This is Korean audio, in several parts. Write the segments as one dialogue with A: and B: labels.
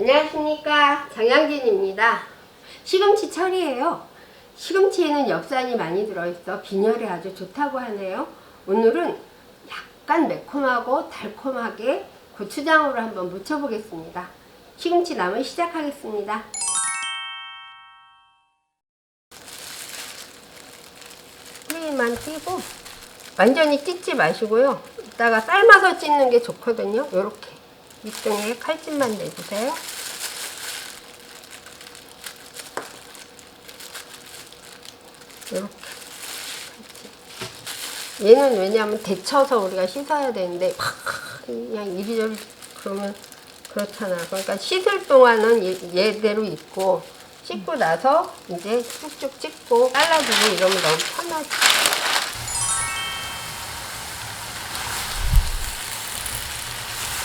A: 안녕하십니까 장양진입니다. 시금치 철이에요. 시금치에는 엽산이 많이 들어있어 빈혈에 아주 좋다고 하네요. 오늘은 약간 매콤하고 달콤하게 고추장으로 한번 무쳐 보겠습니다. 시금치 나물 시작하겠습니다. 뿌리만 띄고 완전히 찢지 마시고요. 이따가 삶아서 찢는 게 좋거든요. 요렇게 밑둥에 칼집만 내주세요. 이렇게 얘는 왜냐하면 데쳐서 우리가 씻어야 되는데 팍 그냥 이리저리 그러면 그렇잖아. 그러니까 씻을 동안은 얘- 얘대로 있고 씻고 나서 이제 쭉쭉 찍고 잘라주고 이러면 너무 편하지.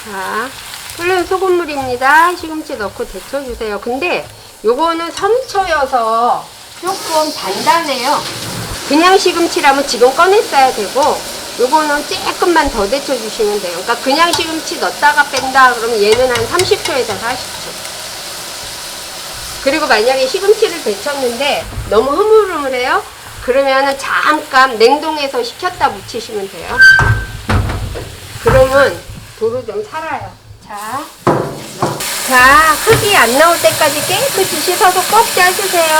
A: 자, 끓는 소금물입니다. 시금치 넣고 데쳐주세요. 근데 요거는 섬초여서 조금 단단해요. 그냥 시금치라면 지금 꺼냈어야 되고 요거는 조금만 더 데쳐주시면 돼요. 그러니까 그냥 시금치 넣었다가 뺀다 그러면 얘는 한 30초에서 40초. 그리고 만약에 시금치를 데쳤는데 너무 흐물흐물해요? 그러면은 잠깐 냉동해서 식혔다 묻히시면 돼요. 그러면 도로 좀 살아요. 자, 자, 흙이 안 나올 때까지 깨끗이 씻어서 꼭 짜주세요.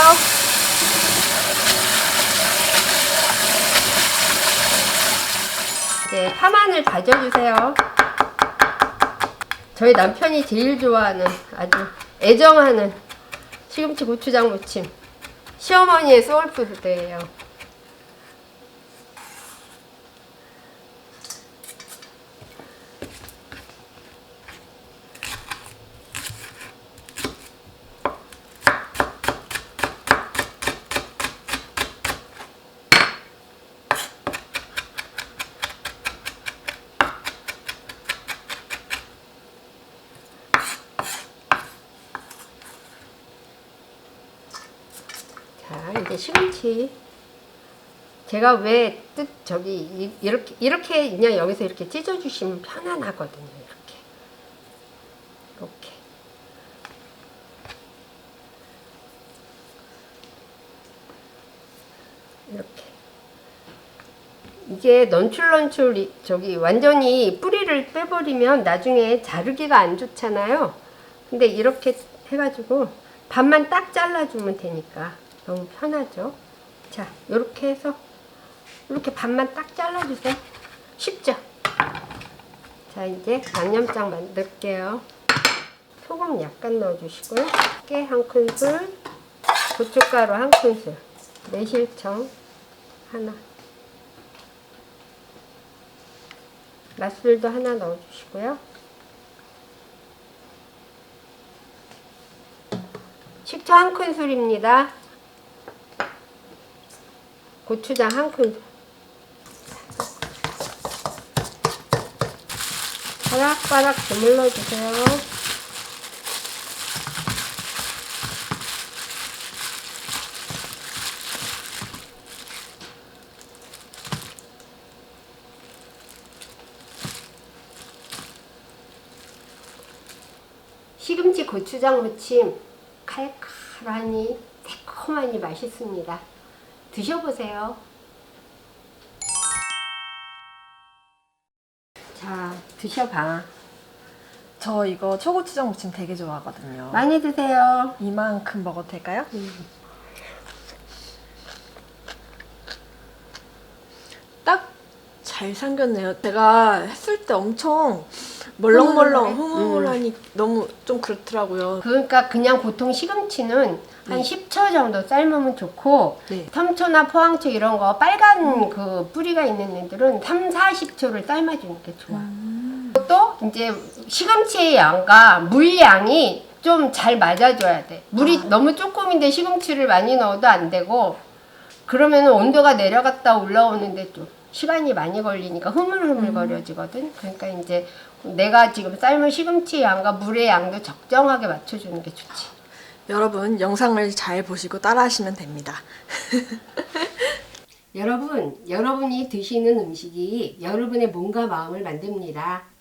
A: 이제 파마늘 다져주세요. 저희 남편이 제일 좋아하는 아주 애정하는 시금치 고추장 무침. 시어머니의 소울푸드예요. 자, 이제 시금치. 제가 왜 뜻 저기 이- 이렇게 이렇게 그냥 여기서 이렇게 찢어 주시면 편안하거든요. 이렇게. 이렇게. 이렇게. 이게 넌출넌출 이- 저기 완전히 뿌리를 빼버리면 나중에 자르기가 안 좋잖아요. 근데 이렇게 해가지고 반만 딱 잘라주면 되니까 너무 편하죠. 자, 이렇게 해서 이렇게 반만 딱 잘라주세요. 쉽죠? 자, 이제 양념장 만들게요. 소금 약간 넣어주시고요. 깨 한 큰술, 고춧가루 한 큰술, 매실청 하나, 맛술도 하나 넣어주시고요. 식초 한 큰술입니다. 고추장 한 큰술. 바락바락 주물러 주세요. 시금치 고추장 무침 칼칼하니 새콤하니 맛있습니다. 드셔보세요. 자, 드셔봐.
B: 저 이거 초고추장 무침 되게 좋아하거든요.
A: 많이 드세요.
B: 이만큼 먹어도 될까요? 딱잘 삼겼네요. 제가 했을 때 엄청 멀렁멀렁
A: 흐물흐물해?
B: 흐물흐물하니 너무 좀 그렇더라고요.
A: 그러니까 그냥 보통 시금치는 한 10초 정도 삶으면 좋고
B: 네.
A: 삼초나 포항초 이런 거 빨간 그 뿌리가 있는 애들은 3, 40초를 삶아주는 게 좋아. 또 이제 시금치의 양과 물량이 좀 잘 맞아줘야 돼. 물이 너무 조금인데 시금치를 많이 넣어도 안 되고 그러면 온도가 내려갔다 올라오는데 좀 시간이 많이 걸리니까 흐물흐물거려지거든. 그러니까 이제 내가 지금 삶은 시금치 양과 물의 양도 적정하게 맞춰주는 게 좋지.
B: 여러분 영상을 잘 보시고 따라하시면 됩니다.
A: 여러분, 여러분이 드시는 음식이 여러분의 몸과 마음을 만듭니다.